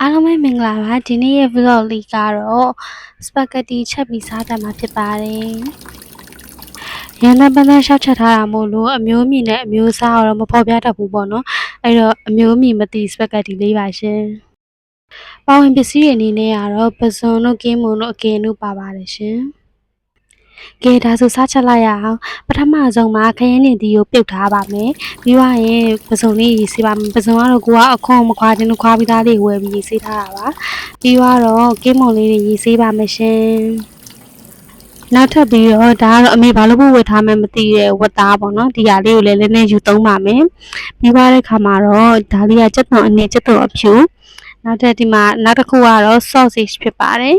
အားလုံးပဲမင်္ဂလာပါဒီနေ့ရဲ့ vlog လေးကတော့ spaghetti ချက်ပြီးစားတတ်မှာဖြစ်ပါတယ်ရန်နာပန်းသားရှောက်ချက်ထားတာမို့လို့အမျိုးမြင့်နဲ့အမျိုးအစားတော့မဖော်ပြတတ်ဘူးပေါ့နော်အဲ့တော့အမျိုးမြင့်မသိ spaghetti လေးပါရှင်ပါဝင်ပစ္စည်းတွေအနေနဲ့ကတော့ပဇွန်တို့ကင်းမွန်တို့အကင်တို့ပါပါတယ်ရှင် ကဲဒါဆိုစားချက်လိုက်ရအောင်ပထမဆုံးမှာခရမ်းနေတီကိုပြုတ်ထားပါမယ်ပြီးသွားရင်ပဇွန်လေးရေးစေးပါမယ်ပဇွန်ကတော့ကိုကအခွန်မခွာတင်လို့ခွာပြီးသားလေးဝယ်ပြီးရေးစေးထားတာပါပြီးတော့ကင်းမွန်လေးတွေရေးစေးပါမယ်ရှင်နောက်ထပ်ပြီးတော့ဒါကတော့အမေဘာလို့ဖို့ဝယ်ထားမှန်းမသိတဲ့ဝတ်သားပေါ့နော်ဒီဟာလေးကိုလည်းလည်းနဲ့ယူသုံးပါမယ်ပြီးသွားတဲ့ခါမှာတော့ဒါလေးကစက်သွန်အနည်းစက်သွန်အဖြူနောက်ထပ်ဒီမှာနောက်တစ်ခုကတော့ sausage ဖြစ်ပါတယ်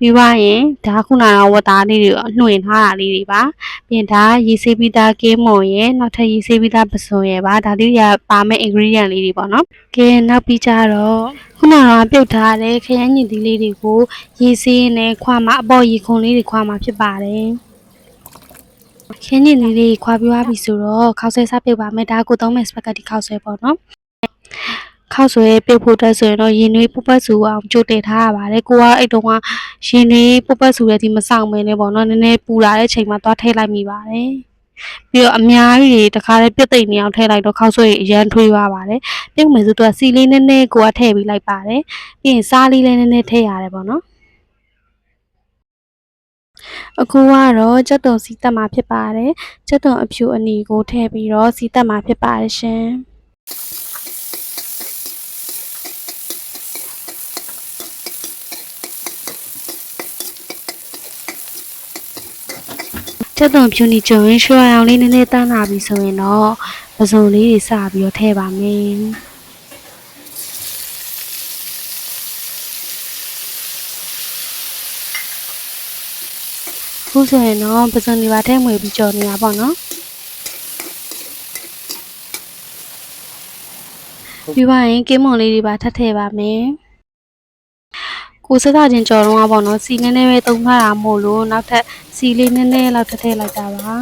ပြီးသွားရင်ဒါခုနကဝတ်သားလေးတွေနှွှင်ထားတာလေးတွေပါပြင်ဒါရေဆေးပြီးသားကင်းမွန်ရဲ့နောက်ထပ်ရေဆေးပြီးသားပစုံရဲ့ပါဒါလေးတွေကပါမယ့် ingredient လေးတွေပေါ့နော်ကဲနောက်ပြီးကြတော့ခုနကပြုတ်ထားတဲ့ခရမ်းညင်သီးလေးတွေကိုရေဆေးနဲ့ခွာမှာအပေါ်ရေခုံလေးတွေခွာမှာဖြစ်ပါတယ်ခင်းညင်လေးလေးခွာပြွားပြီဆိုတော့ခောက်ဆွဲစားပြုတ်ပါမယ်ဒါကိုသုံးမဲ့စပဂက်တီခောက်ဆွဲပေါ့နော် ခောက်ဆွဲပြုတ်ဖို့တက်ဆိုရင်တော့ရင်နွေးပုပတ်စုအောင်ကြိုတင်ထားရပါတယ်ကိုကအဲ့တုန်းကရင်နွေးပုပတ်စုရဲ့ဒီမဆောင်မင်းနဲ့ပေါ့နော်နည်းနည်းပူလာတဲ့ချိန်မှာသွားထည့်လိုက်မိပါတယ်ပြီးတော့အများကြီးတခါတည်းပြတ်သိမ့်နေအောင်ထည့်လိုက်တော့ခောက်ဆွဲအရန်ထွေးသွားပါတယ်ပြုတ်မယ်ဆိုတော့စီလေးနည်းနည်းကိုကထည့်ပြီးလိုက်ပါတယ်ပြီးရင်စားလေးလည်းနည်းနည်းထည့်ရတယ်ပေါ့နော်အခုကတော့ကြက်သွန်စီတက်မှာဖြစ်ပါတယ်ကြက်သွန်အဖြူအနီကိုထည့်ပြီးတော့စီတက်မှာဖြစ်ပါတယ်ရှင် ကြက်သွန်ဖြူနီကြုံရင်ရွှေရောင်လေးနည်းနည်းတန်းလာပြီဆိုရင်တော့ပစုံလေးတွေစပြီးတော့ထည့်ပါမယ်ခုဆိုရင်တော့ပစုံတွေပါထည့်မွေပြီးကြော်နေတာပေါ့နော်ပြီးပါရင်ကင်းမွန်လေးတွေပါထပ်ထည့်ပါမယ် ကိုစစချင်းကြော်တော့ပေါ့နော်စီနည်းနည်းပဲတုံးထားတာမို့လို့နောက်ထပ်စီလေးနည်းနည်းလောက်ထပ်ထည့်လိုက်တာပါ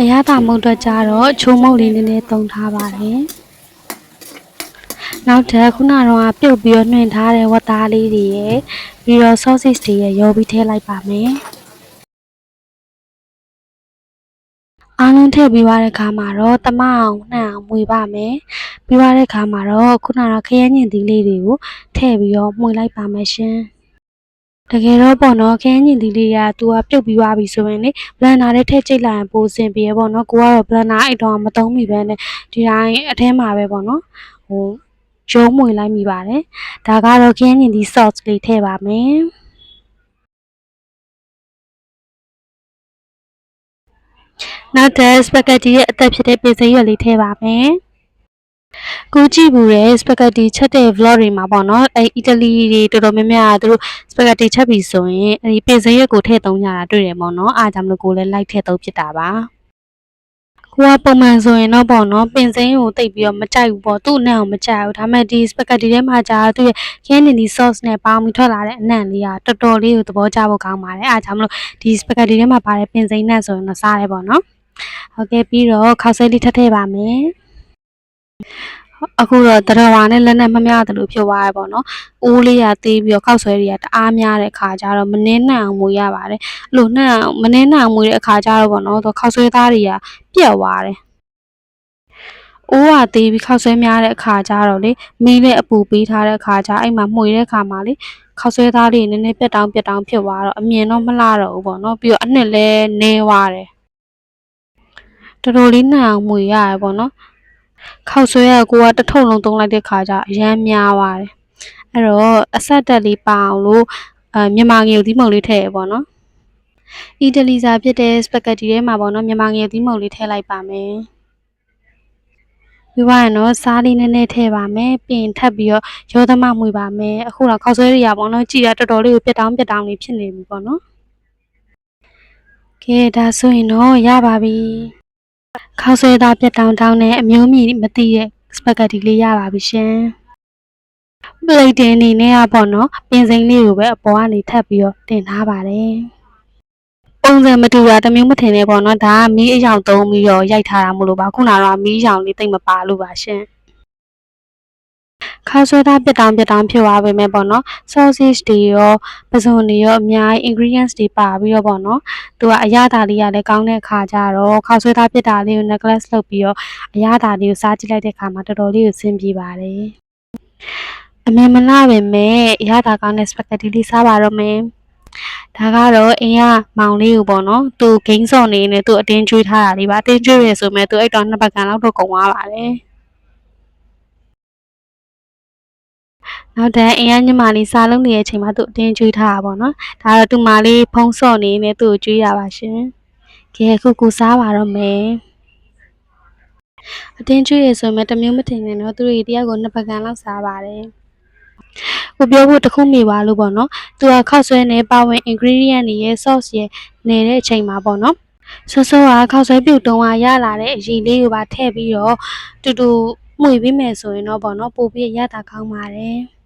အရသာမုတ်တော့ကြတော့ချိုးမုတ်လေးနည်းနည်းတုံးထားပါတယ် နောက်ထပ်ခုနကတော့ပြုတ်ပြီးတော့နှွင်ထားတဲ့ဝတ်သားလေးတွေရယ်ပြီးတော့ sausage တွေရယ်ရောပြီးထည့်လိုက်ပါမယ်အားလုံးထည့်ပြီးသွားတဲ့ခါမှာတော့တမအောင်နှံ့အောင်မွေပါမယ်ပြီးသွားတဲ့ခါမှာတော့ခုနကခရမ်းညင်သီးလေးတွေကိုထည့်ပြီးတော့မှွေလိုက်ပါမယ်ရှင်တကယ်တော့ပေါ့နော်ခရမ်းညင်သီးလေးကသူကပြုတ်ပြီးသွားပြီဆိုရင်လေ blender ထဲထည့်ကြိတ်လိုက်ရင်ပိုစင်ပြေပေါ့နော်ကိုကတော့ blender အဲ့တော့မသုံးမိပဲနဲ့ဒီတိုင်းအထဲမှာပဲပေါ့နော်ဟို ရုံးမွေလိုက်မိပါတယ်ဒါကတော့ခရမ်းညင်သီး sauce လေးထည့်ပါမယ်နောက်ထပ် spaghetti ရဲ့အသက်ဖြစ်တဲ့ပြင်စိရွက်လေးထည့်ပါမယ်။ကိုကြည့်ဘူးတဲ့ spaghetti ချက်တဲ့ vlog တွေမှာပေါ့နော်အဲအီတလီတွေတော်တော်များများကသူတို့ spaghetti ချက်ပြီဆိုရင်အဲဒီပြင်စိရွက်ကိုထည့်သုံးကြတာတွေ့တယ်ပေါ့နော်အားကြောင့်မလို့ကိုလည်း like ထည့်သုံးဖြစ်တာပါ။ ကိုကပုံမှန်ဆိုရင်တော့ပေါ့နော်ပင်စိမ်းကိုတိတ်ပြီးတော့မကြိုက်ဘူးပေါ့သူ့အနံ့ကိုမကြိုက်ဘူးဒါပေမဲ့ဒီ spaghetti ထဲမှာကြာသူ့ရဲ့ခင်းနေဒီ sauce နဲ့ပေါင်းပြီးထွက်လာတဲ့အနံ့လေးကတော်တော်လေးကိုသဘောကျဖို့ကောင်းပါတယ်အားကြောင့်မလို့ဒီ spaghetti ထဲမှာပါတဲ့ပင်စိမ်းနဲ့ဆိုရင်တော့စားတယ်ပေါ့နော်ဟုတ်ကဲ့ပြီးတော့ခောက်ဆွဲလေးထပ်ထည့်ပါမယ် အခုတော့တရဝါနဲ့လက်နဲ့မမျှတယ်လို့ဖြစ်သွားရပေါ့နော်။အိုးလေးရသေးပြီးတော့ခောက်ဆွဲတွေကတအားများတဲ့အခါကျတော့မနှင်းနှံအောင်မွေရပါတယ်။အဲ့လိုနှံမနှင်းနှံအောင်မွေတဲ့အခါကျတော့ပေါ့နော်။သူခောက်ဆွဲသားတွေကပြက်သွားတယ်။အိုးကသေးပြီးခောက်ဆွဲများတဲ့အခါကျတော့လေမီးနဲ့အပူပေးထားတဲ့အခါကျအဲ့မှာမှွေတဲ့အခါမှာလေခောက်ဆွဲသားလေးနည်းနည်းပြက်တောင်းပြက်တောင်းဖြစ်သွားတော့အမြင်တော့မလှတော့ဘူးပေါ့နော်။ပြီးတော့အနှစ်လည်းနည်းသွားတယ်။တော်တော်လေးနှံအောင်မှွေရတယ်ပေါ့နော်။ ခောက်ဆွဲကကိုကတစ်ထုပ်လုံးသုံးလိုက်တဲ့ခါကျအရမ်းများသွားတယ်အဲ့တော့အဆက်တက်လေးပအောင်လို့အဲမြန်မာငယ်သီးမုံလေးထည့်ရပေါ့နော်အီတလီစာဖြစ်တဲ့စပဂက်တီထဲမှာပေါ့နော်မြန်မာငယ်သီးမုံလေးထည့်လိုက်ပါမယ်ပြီးသွားရင်တော့စားလေးနည်းနည်းထည့်ပါမယ်ပြင်ထပ်ပြီးတော့ရောသမမှွေပါမယ်အခုတော့ခောက်ဆွဲရရပေါ့နော်ကြည်ရတော်တော်လေးကိုပြတ်တောင်းပြတ်တောင်းလေးဖြစ်နေပြီပေါ့နော်ကဲဒါဆိုရင်တော့ရပါပြီ ခောက်ဆွဲသားပြတ်တောင်းတောင်းနဲ့အမျိုးမြည်မသိတဲ့စပဂက်တီလေးရပါပြီရှင်ပလိတ်တင်အနေနဲ့ကပေါ့နော်ပင်စိမ်းလေးကိုပဲအပေါ်ကနေထပ်ပြီးတော့တင်ထားပါတယ်ပုံစံမတူတာတစ်မျိုးမထင်နဲ့ပေါ့နော်ဒါကမီးအယောင်သုံးပြီးတော့ရိုက်ထားတာမို့လို့ပါခုနကတော့မီးအယောင်လေးတိတ်မပါလို့ပါရှင် ခါဆွဲသားပြစ်တောင်းပြစ်တောင်းဖြစ်သွားပေမဲ့ပေါ့နော် sausage တွေရောပဇွန်တွေရောအများကြီး ingredients တွေပါပြီးတော့ပေါ့နော်သူကအရသာလေးကလည်းကောင်းတဲ့ခါကျတော့ခါဆွဲသားပြစ်တာလေးကို necklace လုပ်ပြီးတော့အရသာလေးကိုစားကြည့်လိုက်တဲ့ခါမှာတော်တော်လေးကိုဆင်ပြေပါတယ်အမေမလာပဲမဲ့အရသာကောင်းတဲ့ spaghetti လေးစားပါတော့မယ်ဒါကတော့အင်းကမောင်လေးကိုပေါ့နော်သူဂိမ်းစော်နေနေသူအတင်းကျွေးထားတာလေးပါအတင်းကျွေးရဆိုမဲ့သူအဲ့တော့နှစ်ပတ်ကန်လောက်တော့ကုန်သွားပါတယ် နောက်တန်းအင်ရညမလေးစားလုံးနေတဲ့အချိန်မှာသူအတင်းကျွေးထားတာပေါ့နော်ဒါတော့သူမလေးဖုံးစော့နေနေသူ့ကိုကျွေးရပါရှင်ကဲခုကိုစားပါတော့မယ်အတင်းကျွေးရဆိုရင်တစ်မျိုးမတင်နဲ့နော်သူတွေတယောက်ကိုနှစ်ပကံလောက်စားပါတယ်ကိုပြောဖို့တစ်ခုမိပါလို့ပေါ့နော်သူကခောက်ဆွဲနေပါဝင် ingredient တွေရဲ့ sauce ရဲ့နေတဲ့အချိန်မှာပေါ့နော်ဆော့ဆော့ကခောက်ဆွဲပြုတ်တုံးကရလာတဲ့အရည်လေးကိုပါထည့်ပြီးတော့တူတူမှု့ပြီးမယ်ဆိုရင်တော့ပေါ့နော်ပို့ပြီးရတာကောင်းပါတယ်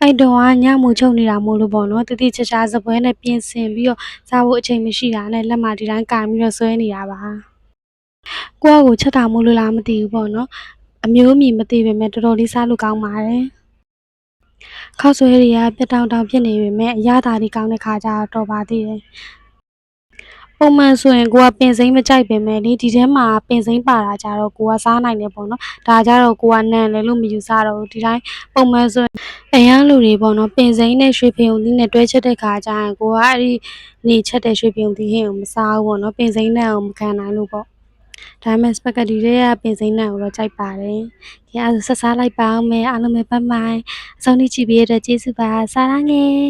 အဲ့တော့ကညမူချုပ်နေတာမို့လို့ပေါ့နော်တတိချာချာစပွဲနဲ့ပြင်ဆင်ပြီးတော့စားဖို့အချိန်မရှိတာနဲ့လက်မဒီတိုင်းကင်ပြီးတော့ဆွဲနေတာပါကိုယ့်အကိုချက်တာမို့လို့လားမသိဘူးပေါ့နော်အမျိုးအမည်မသိပေမဲ့တော်တော်လေးစားလို့ကောင်းပါတယ်ခောက်ဆွဲတွေကပြတ်တောင်တောင်ဖြစ်နေပေမဲ့အရသာတွေကောင်းတဲ့ခါကျတော့တော်ပါသေးတယ် ပုံမှန်ဆိုရင်ကိုကပင်စိမ်းမကြိုက်ပင်မဲ့လေဒီထဲမှာပင်စိမ်းပါတာကြတော့ကိုကစားနိုင်တယ်ပေါ့နော်ဒါကြတော့ကိုကနန်လေလို့မယူစားတော့ဘူးဒီတိုင်းပုံမှန်ဆိုရင်အရန်လူတွေပေါ့နော်ပင်စိမ်းနဲ့ရွှေဖယုံသီးနဲ့တွဲချက်တဲ့ခါကျရင်ကိုကအဲ့ဒီနေချက်တဲ့ရွှေဖယုံသီးဟင်းကိုမစားဘူးပေါ့နော်ပင်စိမ်းနဲ့အောင်မခံနိုင်လို့ပေါ့ဒါပေမဲ့စပဂက်တီတွေကပင်စိမ်းနဲ့ကိုတော့ကြိုက်ပါတယ်ဒီအဲ့ဒါဆက်စားလိုက်ပါအောင်မယ်အားလုံးပဲပတ်မိုင်းအဆုံးထိကြည့်ပေးရတဲ့ကျေးဇူးပါစားရငယ်